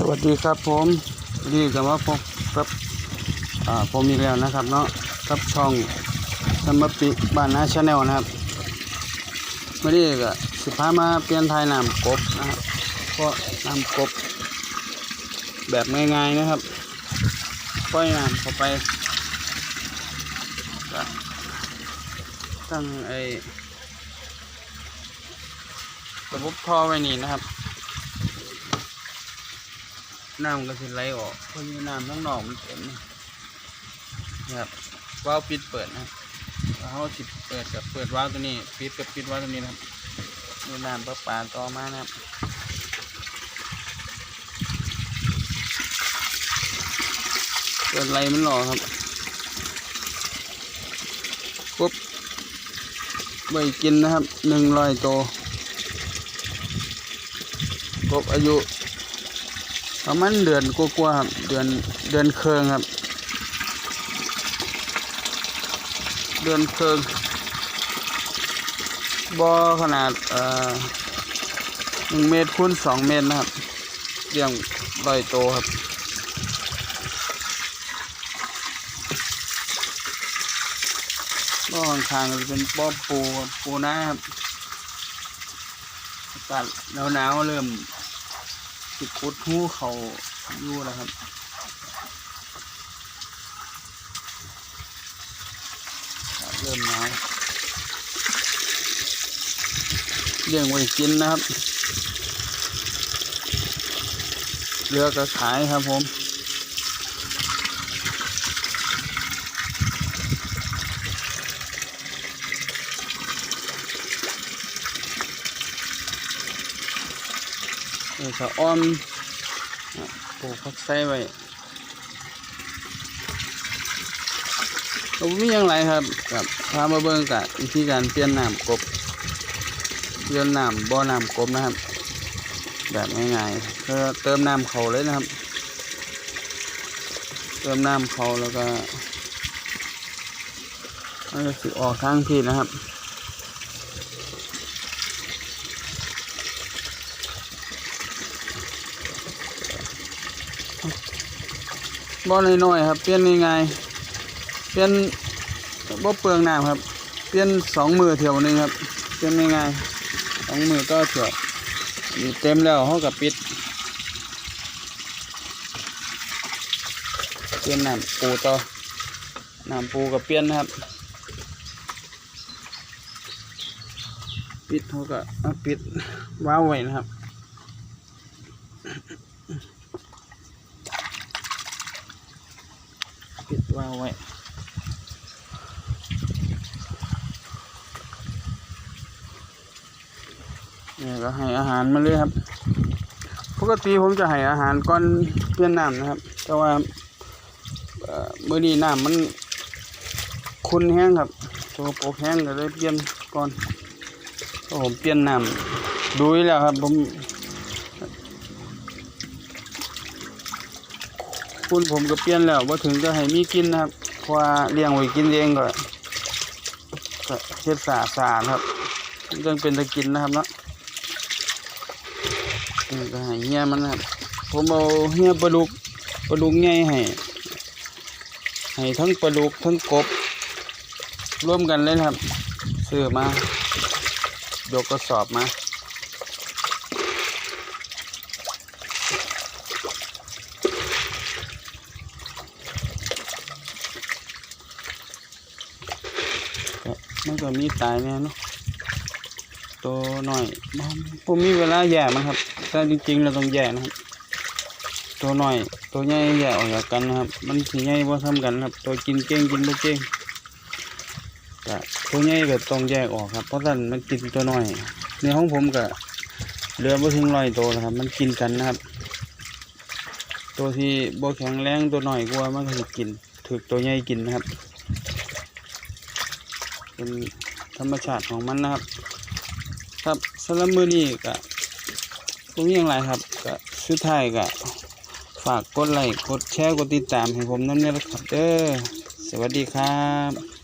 สวัสดีครับผมวันนี่จะมาพบกับผมอีกแล้วนะครับเนาะกับช่องสมปิบ้านนาชาแนลนะครับวันนี้ก็สิพามาเปลี่ยนทายน้ำกบนะครับเพราะน้ำกบ แบบง่ายๆนะครับปล่อยน้ำเข้าไปตั้งไอ้ระบบท่อไว้นี่นะครับ น้ำก็สิไหลออกเพราะมีน้ำข้างนอกมันเต็มนะครับวาล์วปิดเปิดนะแล้วเขาสิเปิดกับเปิดวาล์วตัวนี้ ปิดกับปิดวาล์วตัวนี้นะครับมีน้ำประปาต่อมานะครับเปิดไหลมันหล่อครับปุ๊บใบกินนะครับหนึ่งร้อยตัวกบอายุ ประมาณเดือนกว่าๆครับ เดือนเดือนเคืองครับ เดือนเคืองบ่อขนาดเอ่อหนึ่งเมตรคูณสองเมตรนะครับเลี้ยงลอยโตครับบ่อข้างๆจะเป็นบ่อปูปูนาครับอากาศหนาวๆเริ่ม สิคุดหูเขาอยู่นะครับเริ่มหนาวเลี้ยงไว้กินนะครับเรือกก็ขายครับผม นี่ก็อ้อมปลูกผักไส้ไว้ก็บ่มีย่างไรครับกับพามาเบิ่งกับวิธีการเปลี่ยนน้ำกบเปลี่ยนน้ำบ่อน้ำกบนะครับ แบบง่ายๆก็เติมน้ำเขาเลยนะครับ เติมน้ำเขาแล้วก็มันจะสิออกทางผิดนะครับ บ่อน้อยๆครับ เปลี่ยนง่ายๆเปลี่ยนบ่เปลืองน้ำครับ เปลี่ยนสองมือเที่ยวหนึงครับ เปลี่ยนง่ายๆสองมือก็เที่ยวนี่เต็มแล้วเขากับปิด เปลี่ยนน้ำปูต่อน้ำปูกับเปลี่ยนนะครับ ปิดเขาก็ปิดว้าวไว้นะครับ ปิดวาล์วไว้เนี่ยก็ให้อาหารมาเลยครับ ปกติผมจะให้อาหารก่อนเปลี่ยนน้ำนะครับ แต่ว่าเมื่อนี้น้ำมันคุณแห้งครับตัวโปกแห้งก็เลยเปลี่ยนก่อนผมเปลี่ยนน้ำดูแล้วครับผม คุณผมก็เปลี่ยนแล้วว่าถึงจะให้มีกินนะครับเพราะว่าเลี้ยงไว้กินเองก็ก็เฮ็ดสะอาดๆครับยังเป็นตะกินนะครับเนาะนี่ก็ให้เฮียมันนะครับผมเอาเฮียปลาดุกปลาดุกใหญ่ให้ให้ทั้งปลาดุกทั้งกบร่วมกันเลยครับซื้อมายกกระสอบมา มันก็มีตายแน่เนาะตัวหน้อยผมมีเวลาแย่มันครับแต่จริงๆเราต้องแย่นะครับ ตัวหน้อย ตัวใหญ่แยกออกจากกันนะครับ มันสิใหญ่บ่ซ้ำกันครับ ตัวกินเก่งกินบ่เก่งก็ตัวใหญ่ก็ต้องแยกออกครับ เพราะฉะนั้นมันกินตัวหน้อย ในห้องผมก็เหลือบ่ถึงร้อยตัวแล้วครับ มันกินกันนะครับ ตัวที่บ่แข็งแรงตัวหน้อยกว่ามันก็สิกิน ถูกตัวใหญ่กินนะครับ เป็นธรรมชาติของมันนะครับ ครับสำหรับมือนี้ก็ตรงนี้อย่างไรครับก็สุดท้ายก็ฝากกดไลค์กดแชร์กดติดตามให้ผมนั่นนี่ละครับเด้อสวัสดีครับ